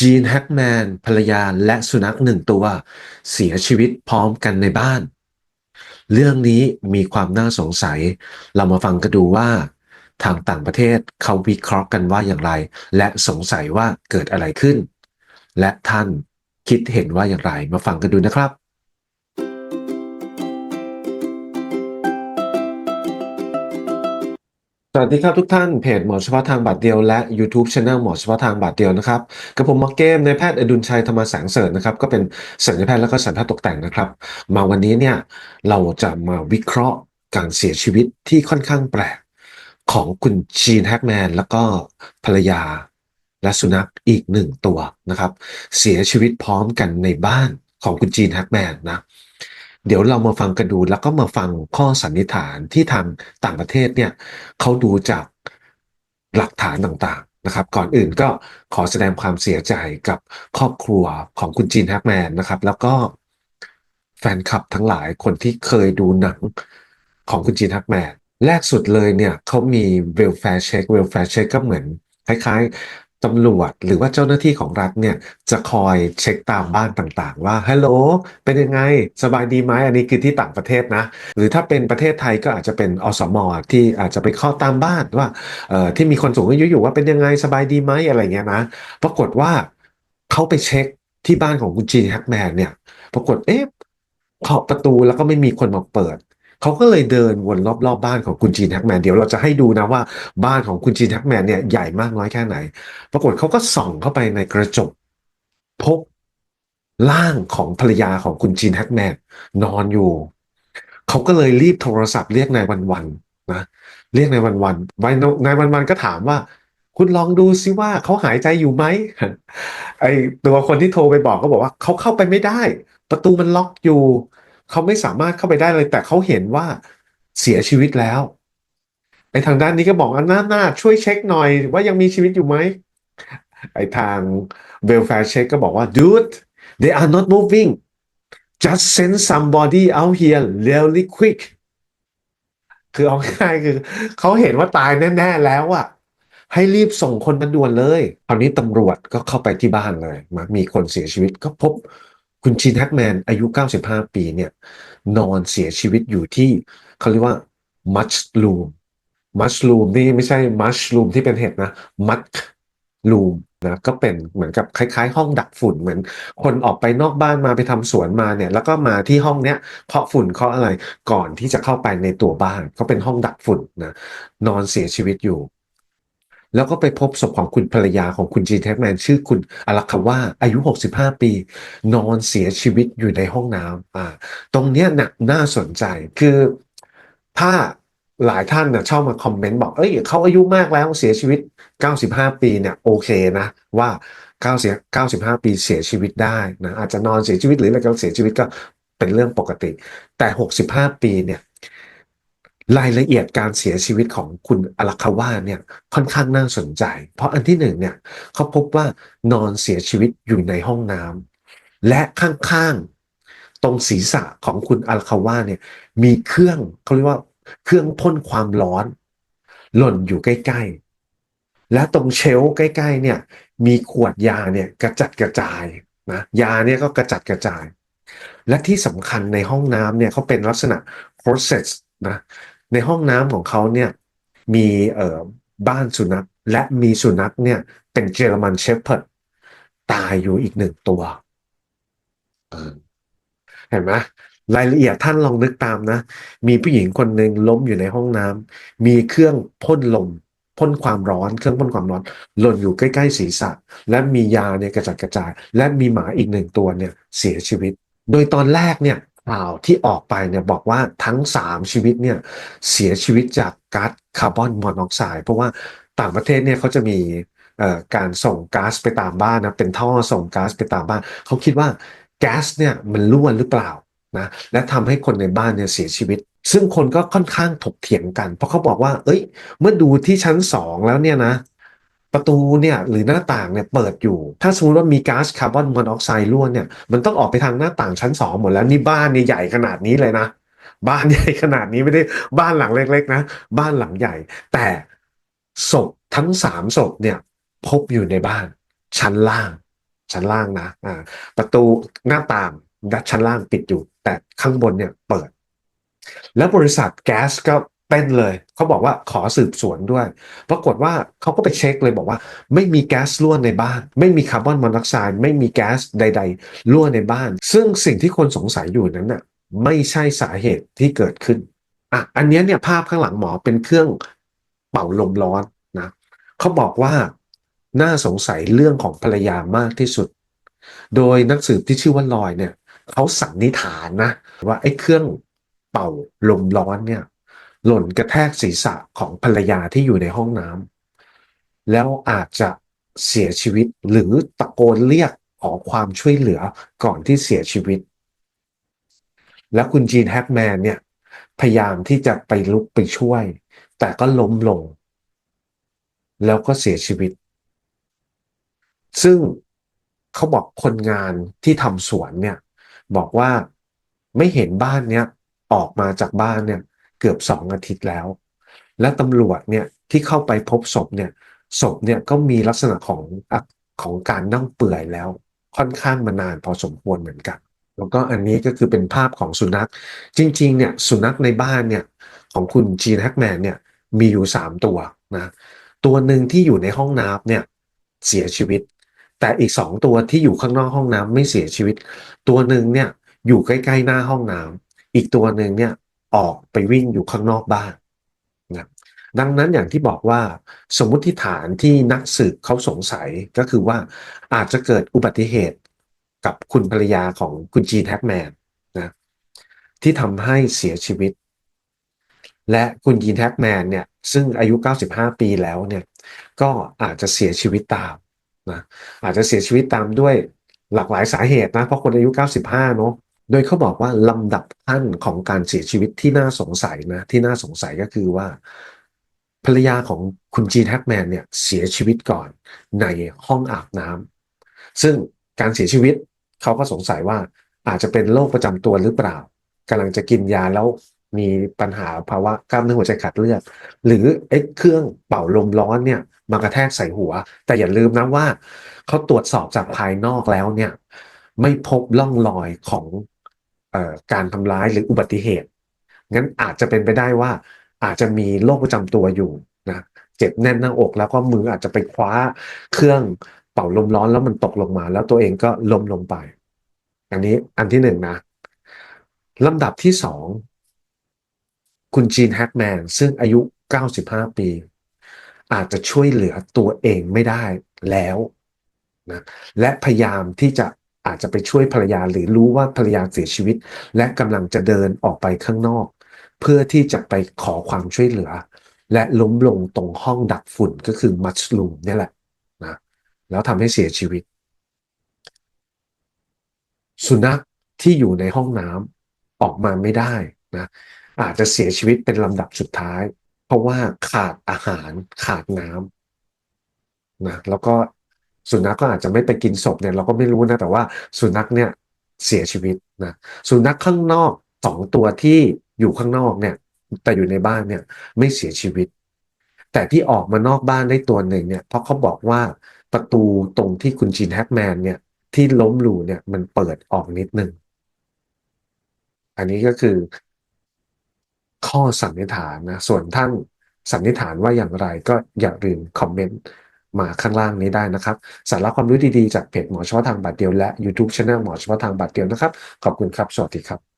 จีนแฮกแมนภรรยาและสุนัขหนึ่งตัว เสียชีวิตพร้อมกันในบ้าน เรื่องนี้มีความน่าสงสัย เรามาฟังกันดูว่า ทางต่างประเทศเขาวิเคราะห์กันว่าอย่างไร และสงสัยว่าเกิดอะไรขึ้น และท่านคิดเห็นว่าอย่างไรมาฟังกันดูนะครับ วัสดีครับทุกท่านเพจหมอเฉพาะทางบาทเดียวและ YouTube Channel หมอเฉพาะทางบาทเดียวนะครับกับผมหมอเกมในแพทย์อดุลชัยธรรมแสงเสริญนะครับก็เป็นศัลยแพทย์และก็สันทัดตกแต่งนะครับ มาวันนี้เนี่ยเราจะมาวิเคราะห์การเสียชีวิตที่ค่อนข้างแปลกของคุณชีนแฮกแมนแล้วก็ภรรยา และสุนัขอีกหนึ่งตัวนะครับ เสียชีวิตพร้อมกันในบ้านของคุณจีนแฮกแมนนะ เดี๋ยวเรามาฟังกันดูแล้วก็มาฟังข้อสันนิษฐานที่ทางต่างประเทศเนี่ยเขาดูจากหลักฐานต่างๆนะครับ ก่อนอื่นก็ขอแสดงความเสียใจกับครอบครัวของคุณจีนแฮกแมนนะครับ แล้วก็แฟนคลับทั้งหลายคนที่เคยดูหนังของคุณจีนแฮกแมนแรกสุดเลยเนี่ยเขามีเวลแฟร์เช็คเวลแฟร์เช็คก็เหมือนคล้ายๆ ตำรวจหรือว่าเจ้าหน้าที่ของรัฐเนี่ยจะคอยเช็คตามบ้านต่างๆ ว่าฮัลโหลเป็นยังไง สบายดีไหมอันนี้คือที่ต่างประเทศนะ หรือถ้าเป็นประเทศไทยก็อาจจะเป็นอสมอที่อาจจะไปเคาตามบ้านว่าเอ่อที่มีคนสูงอายุอยู่ว่าเป็นยังไงสบายดีไหมอะไรเงี้ยนะปรากฏว่าเขาไปเช็คที่บ้านของคุณจีนแฮกแมนเนี่ย ปรากฏเอ๊ะเคาะประตูแล้วก็ไม่มีคนมาเปิด เขาก็เลยเดินวนรอบๆบบ้านของคุณจีนแฮกแมนเดี๋ยวเราจะให้ดูนะว่าบ้านของคุณจีนแฮกแมนเนี่ยใหญ่มากน้อยแค่ไหน ปรากฏเขาก็ส่องเข้าไปในกระจก พบร่างของภรรยาของคุณจีนแฮกแมนนอนอยู่เขาก็เลยรีบโทรศัพท์เรียกนายวันวันนะเรียกนายวันวันนายวันวันก็ถามว่าคุณลองดูซิว่าเขาหายใจอยู่ไหมไอตัวคนที่โทรไปบอกก็บอกว่าเขาเข้าไปไม่ได้ ประตูมันล็อกอยู่ เขาไม่สามารถเข้าไปได้เลย แต่เขาเห็นว่าเสียชีวิตแล้วไอ้ทางด้านนี้ก็บอกอันหน้าหน้าช่วยเช็คหน่อย ว่ายังมีชีวิตอยู่ไหมไอ้ทางเวลแฟร์เช็คก็บอกว่า dude they are not moving just send somebody out here really quick คือเอาง่ายคือเขาเห็นว่าตายแน่ ๆ แล้วอะให้รีบส่งคนมาด่วนเลยคราวนี้ตำรวจก็เข้าไปที่บ้านเลยมามีคนเสียชีวิตก็พบ คุณชินแฮกแมนอายุ 95 ปีเนี่ยนอนเสียชีวิตอยู่ที่เขาเรียกว่ามัชลูมมัชลูมนี่ไม่ใช่มัชลูมที่เป็นเห็ดนะมัชลูมนะก็เป็นเหมือนกับคล้าย ๆ ห้องดักฝุ่นเหมือนคนออกไปนอกบ้านมาไปทำสวนมาเนี่ย แล้วก็มาที่ห้องเนี้ยเคาะฝุ่นเคาะอะไรก่อนที่จะเข้าไปในตัวบ้านก็เป็นห้องดักฝุ่นนะนอนเสียชีวิตอยู่ แล้วก็ไปพบศพของคุณภรรยาของคุณจีนแท็กแมนชื่อคุณอลักคว่าอายุ 65 ปี นอนเสียชีวิตอยู่ในห้องน้ำอ่าตรงเนี้ยน่ะน่าสนใจคือถ้าหลายท่านน่ะชอบมาคอมเมนต์บอก เอ้ยเขาอายุมากแล้วเสียชีวิต 95 ปีเนี่ยโอเคนะ ว่า9เสีย95 ปีเสียชีวิตได้นะอาจจะนอนเสียชีวิตหรืออะไรก็เสียชีวิตก็เป็นเรื่องปกติ แต่ 65 ปีเนี่ย รายละเอียดการเสียชีวิตของคุณอลักคาว่าเนี่ยค่อนข้างน่าสนใจ เพราะอันที่หนึ่งเนี่ยเขาพบว่านอนเสียชีวิตอยู่ในห้องน้ำและข้างๆ ตรงศีรษะของคุณอลักคาว่าเนี่ยมีเครื่องเขาเรียกว่าเครื่องพ่นความร้อน หล่นอยู่ใกล้ๆ และตรงเชลใกล้ๆเนี่ยมีขวดยาเนี่ยกระจัดกระจายนะยาเนี่ยก็กระจัดกระจาย และที่สำคัญในห้องน้ำเนี่ยเขาเป็นลักษณะ process นะ ในห้องน้ำของเขาเนี่ยมีเอ่อบ้านสุนัขและมีสุนัขเนี่ยเป็นเจอร์มันเชฟเพิร์ดตายอยู่อีกหนึ่งตัวเห็นไหมรายละเอียดท่านลองนึกตามนะ มีผู้หญิงคนหนึ่งล้มอยู่ในห้องน้ำมีเครื่องพ่นลมพ่นความร้อน เครื่องพ่นความร้อนหล่นอยู่ใกล้ๆศีรษะ และมียาเนี่ยกระจัดกระจาย และมีหมาอีกหนึ่งตัวเนี่ยเสียชีวิต โดยตอนแรกเนี่ย ข่าวที่ออกไปเนี่ยบอกว่าทั้ง 3 ชีวิตเนี่ยเสียชีวิตจากก๊าซคาร์บอนมอนอกไซด์เพราะว่าต่างประเทศเนี่ยเขาจะมีการส่งก๊าซไปตามบ้านนะเป็นท่อส่งก๊าซไปตามบ้าน เขาคิดว่าแก๊สเนี่ยมันรั่วหรือเปล่านะและทำให้คนในบ้านเนี่ยเสียชีวิต ซึ่งคนก็ค่อนข้างถกเถียงกัน เพราะเขาบอกว่า เอ้ย เมื่อดูที่ชั้นสองแล้วเนี่ยนะ ประตูเนี่ยหรือหน้าต่างเนี่ยเปิดอยู่ ถ้าสมมติว่ามีก๊าซคาร์บอนมอนอกไซด์รั่วเนี่ยมันต้องออกไปทางหน้าต่างชั้นสองหมดแล้วนี่บ้านเนี่ยใหญ่ขนาดนี้เลยนะ บ้านใหญ่ขนาดนี้ไม่ได้บ้านหลังเล็กๆนะ บ้านหลังใหญ่ แต่ศพทั้งสามศพเนี่ยพบอยู่ในบ้านชั้นล่าง ชั้นล่างนะอ่าประตูหน้าต่างด้านชั้นล่างปิดอยู่ แต่ข้างบนเนี่ยเปิด แล้วบริษัทแก๊สก็ เต้นเลยเขาบอกว่าขอสืบสวนด้วย ปรากฏว่าเขาก็ไปเช็คเลยบอกว่า ไม่มีแก๊สรั่วในบ้าน ไม่มีคาร์บอนมอนอกไซด์ไม่มีแก๊สใด ๆ รั่วในบ้าน ซึ่งสิ่งที่คนสงสัยอยู่นั้นน่ะไม่ใช่สาเหตุที่เกิดขึ้นอะอันนี้เนี่ยภาพข้างหลังหมอเป็นเครื่องเป่าลมร้อนนะเขาบอกว่าน่าสงสัยเรื่องของภรรยามากที่สุด โดยนักสืบที่ชื่อว่าลอยเนี่ยเขาสันนิษฐานนะว่าไอ้เครื่องเป่าลมร้อนเนี่ย หล่นกระแทกศีรษะของภรรยาที่อยู่ในห้องน้ำแล้วอาจจะเสียชีวิตหรือตะโกนเรียกขอความช่วยเหลือก่อนที่เสียชีวิต แล้วคุณจีนแฮกแมนเนี่ยพยายามที่จะไปลุกไปช่วย แต่ก็ล้มลง แล้วก็เสียชีวิต ซึ่งเขาบอกคนงานที่ทำสวนเนี่ยบอกว่าไม่เห็นบ้านเนี้ยออกมาจากบ้านเนี่ย เกือบสองอาทิตย์แล้ว และตำรวจเนี่ยที่เข้าไปพบศพเนี่ยศพเนี่ยก็มีลักษณะของของการเน่าเปื่อยแล้ว ค่อนข้างมานานพอสมควรเหมือนกัน แล้วก็อันนี้ก็คือเป็นภาพของสุนัข จริงๆเนี่ยสุนัขในบ้านเนี่ยของคุณจีนแฮกแมนเนี่ยมีอยู่ 3 ตัวนะตัวหนึ่งที่อยู่ในห้องน้ำเนี่ยเสียชีวิต แต่อีก 2 ตัวที่อยู่ข้างนอกห้องน้ำไม่เสียชีวิต ตัวหนึ่งเนี่ยอยู่ใกล้ๆหน้าห้องน้ำอีกตัวหนึ่งเนี่ย ออกไปวิ่งอยู่ข้างนอกบ้านนะดังนั้นอย่างที่บอกว่าสมมุติฐานที่นักสืบเขาสงสัยก็คือว่าอาจจะเกิดอุบัติเหตุกับคุณภรรยาของคุณจีนแฮกแมนนะที่ทำให้เสียชีวิต และคุณยีนแฮกแมนเนี่ยซึ่งอายุ 95 ปีแล้วเนี่ยก็อาจจะเสียชีวิตตามนะอาจจะเสียชีวิตตามด้วยหลากหลายสาเหตุนะเพราะคนอายุ 95 เนาะ โดยเขาบอกว่าลำดับขั้นของการเสียชีวิตที่น่าสงสัยนะ ที่น่าสงสัยก็คือว่า ภรรยาของคุณจีนแฮกแมนเนี่ยเสียชีวิตก่อนในห้องอาบน้ำซึ่งการเสียชีวิตเขาก็สงสัยว่าอาจจะเป็นโรคประจำตัวหรือเปล่ากำลังจะกินยาแล้วมีปัญหาภาวะกล้ามเนื้อหัวใจขาดเลือด หรือไอ้เครื่องเป่าลมร้อนเนี่ยมากระแทกใส่หัว แต่อย่าลืมนะว่าเขาตรวจสอบจากภายนอกแล้วเนี่ย ไม่พบร่องรอยของ การทำร้ายหรืออุบัติเหตุ งั้นอาจจะเป็นไปได้ว่า อาจจะมีโรคประจำตัวอยู่นะเจ็บแน่นหน้าอกแล้วก็มืออาจจะไปคว้าเครื่องเป่าลมร้อนแล้วมันตกลงมา แล้วตัวเองก็ล้มลงไป อันนี้อันที่หนึ่งนะลำดับที่สองคุณจีนแฮกแมนซึ่งอายุ 95 ปี อาจจะช่วยเหลือตัวเองไม่ได้แล้วนะและพยายามที่จะ อาจจะไปช่วยภรรยาหรือรู้ว่าภรรยาเสียชีวิต และกำลังจะเดินออกไปข้างนอก เพื่อที่จะไปขอความช่วยเหลือ และล้มลงตรงห้องดักฝุ่นก็คือมัชลูมนี่แหละนะแล้วทำให้เสียชีวิต สุนัขที่อยู่ในห้องน้ำออกมาไม่ได้นะอาจจะเสียชีวิตเป็นลำดับสุดท้าย เพราะว่าขาดอาหารขาดน้ำนะแล้วก็ สุนัขก็อาจจะไม่ไปกินศพเนี่ยเราก็ไม่รู้นะ แต่ว่าสุนัขเนี่ยเสียชีวิตนะสุนัขข้างนอกสองตัวที่อยู่ข้างนอกเนี่ย แต่อยู่ในบ้านเนี่ยไม่เสียชีวิต แต่ที่ออกมานอกบ้านได้ตัวหนึ่งเนี่ยเพราะเขาบอกว่าประตูตรงที่คุณจินแฮกแมนเนี่ย ที่ล้มหลูเนี่ยมันเปิดออกนิดนึง อันนี้ก็คือ ข้อสันนิษฐานนะ ส่วนท่านสันนิษฐานว่าอย่างไรก็อย่าลืมคอมเมนต์ มาข้างล่างนี้ได้นะครับ สาระความรู้ดีๆ จากเพจหมอเฉพาะทางบาดเดียวและ YouTube Channel หมอเฉพาะทางบาดเดียวนะครับ ขอบคุณครับ สวัสดีครับ